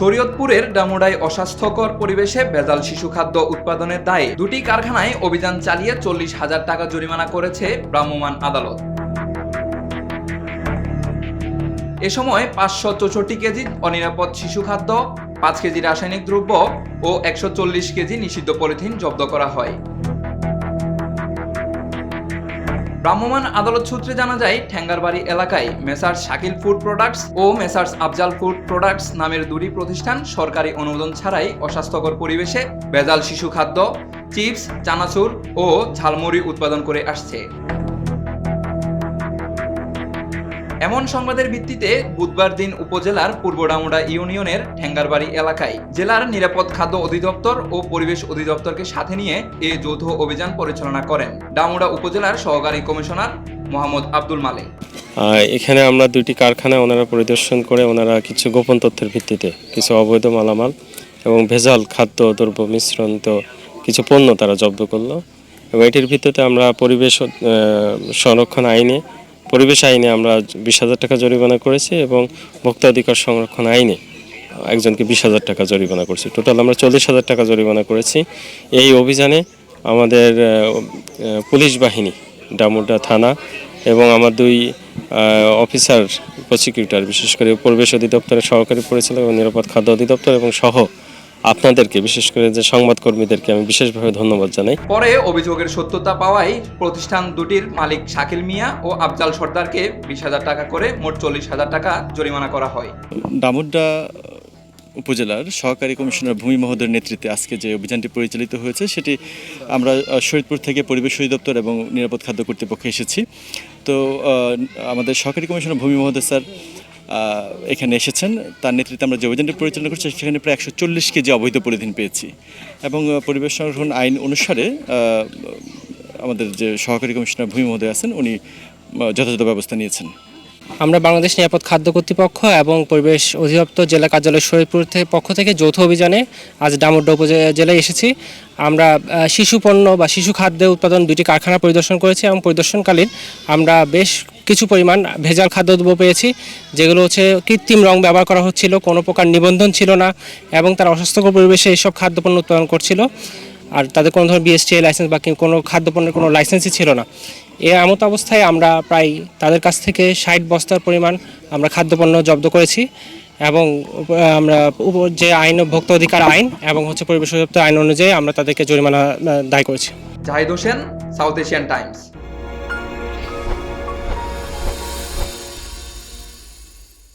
শরীয়তপুরের ডামুডায় অস্বাস্থ্যকর পরিবেশে ভেজাল শিশু খাদ্য উৎপাদনের দায়ে দুটি কারখানায় অভিযান চালিয়ে চল্লিশ হাজার টাকা জরিমানা করেছে ভ্রাম্যমাণ আদালত। এ সময় পাঁচশো চৌষট্টি কেজি অনিরাপদ শিশু খাদ্য, পাঁচ কেজি রাসায়নিক দ্রব্য ও একশো চল্লিশ কেজি নিষিদ্ধ পলিথিন জব্দ করা হয়। ভ্রাম্যমাণ আদালত সূত্রে জানা যায়, ঠ্যাঙ্গারবাড়ি এলাকায় মেসার্স শাকিল ফুড প্রোডাক্টস ও মেসার্স আফজাল ফুড প্রোডাক্টস নামের দুটি প্রতিষ্ঠান সরকারি অনুমোদন ছাড়াই অস্বাস্থ্যকর পরিবেশে ভেজাল শিশু খাদ্য, চিপস, চানাচুর ও ঝালমুড়ি উৎপাদন করে আসছে। এমন সংবাদের ভিত্তিতে বুধবার দিন উপজেলার পূর্ব ডামুডা ইউনিয়নের ঠেঙ্গারবাড়ি এলাকায় জেলার নিরাপদ খাদ্য অধিদপ্তর ও পরিবেশ অধিদপ্তরকে সাথে নিয়ে এ যৌথ অভিযান পরিচালনা করেন ডামুডা উপজেলার সহকারী কমিশনার মোহাম্মদ আব্দুল মালিক। এখানে আমরা দুইটি কারখানা ওনারা পরিদর্শন করে ওনারা কিছু গোপন তথ্যের ভিত্তিতে কিছু অবৈধ মালামাল এবং ভেজাল খাদ্য, দ্রব্য মিশ্রণ তো কিছু পণ্য তারা জব্দ করল। এবং এটির ভিত্তিতে আমরা পরিবেশ সংরক্ষণ আইনে পরিবেশ আইনে আমরা বিশ হাজার টাকা জরিমানা করেছি এবং ভোক্তা অধিকার সংরক্ষণ আইনে একজনকে বিশ হাজার টাকা জরিমানা করছি। টোটাল আমরা চল্লিশ হাজার টাকা জরিমানা করেছি। এই অভিযানে আমাদের পুলিশ বাহিনী, ডামুডা থানা এবং আমার দুই অফিসার প্রসিকিউটর বিশেষ করে পরিবেশ অধিদপ্তরের সহকারী পরিচালক এবং নিরাপদ খাদ্য অধিদপ্তর এবং সহ আপনাদেরকে বিশেষ করে যে সংবাদকর্মীদেরকে আমি বিশেষভাবে ধন্যবাদ জানাই। পরে অভিযোগের সত্যতা পাওয়ায় প্রতিষ্ঠান দুটির মালিক শাকিল মিয়া ও আফজাল সর্দারকে বিশ হাজার টাকা করে মোট চল্লিশ হাজার টাকা জরিমানা করা হয়। ডামুড্ডা উপজেলার সহকারী কমিশনার ভূমি মহোদয়ের নেতৃত্বে আজকে যে অভিযানটি পরিচালিত হয়েছে সেটি আমরা আহ, শরীয়তপুর থেকে পরিবেশ অধিদপ্তর এবং নিরাপদ খাদ্য কর্তৃপক্ষে এসেছি। তো আমাদের সহকারী কমিশনার ভূমি মহোদয় স্যার এখানে এসেছেন। তার নেতৃত্বে আমরা যে অভিযানটি পরিচালনা করছি, সেখানে প্রায় একশো চল্লিশ কেজি অবৈধ পলিথিন পেয়েছি। এবং পরিবেশ সংরক্ষণ আইন অনুসারে আমাদের যে সহকারী কমিশনার ভূমি মহোদয় আছেন, উনি যথাযথ ব্যবস্থা নিয়েছেন। আমরা বাংলাদেশ নিরাপদ খাদ্য কর্তৃপক্ষ এবং পরিবেশ অধিদপ্তর জেলা কার্যালয় শরীরপুর থেকে পক্ষ থেকে যৌথ অভিযানে আজ ডামুড্ডা উপজেলায় এসেছি। আমরা শিশু পণ্য বা শিশু খাদ্য উৎপাদন দুটি কারখানা পরিদর্শন করেছি এবং পরিদর্শনকালীন আমরা বেশ কিছু পরিমাণ ভেজাল খাদ্যদ্রব্য পেয়েছি, যেগুলো হচ্ছে কৃত্রিম রং ব্যবহার করা হচ্ছিল, কোনো প্রকার নিবন্ধন ছিল না এবং তারা অস্বাস্থ্যকর পরিবেশে এইসব খাদ্যপণ্য উৎপাদন করছিল। আর তাদের কোনো ধরনের বিএসটিআই লাইসেন্স বা কোনো খাদ্যপণ্যের কোনো লাইসেন্সই ছিল না। এ এমত অবস্থায় আমরা প্রায় তাদের কাছ থেকে ষাট বস্তার পরিমাণ আমরা খাদ্যপণ্য জব্দ করেছি এবং আমরা যে আইন, ভোক্তা অধিকার আইন এবং হচ্ছে পরিবেশ অধিদপ্তর আইন অনুযায়ী আমরা তাদেরকে জরিমানা দায় করেছি। Zahid Hossain, South Asian Times.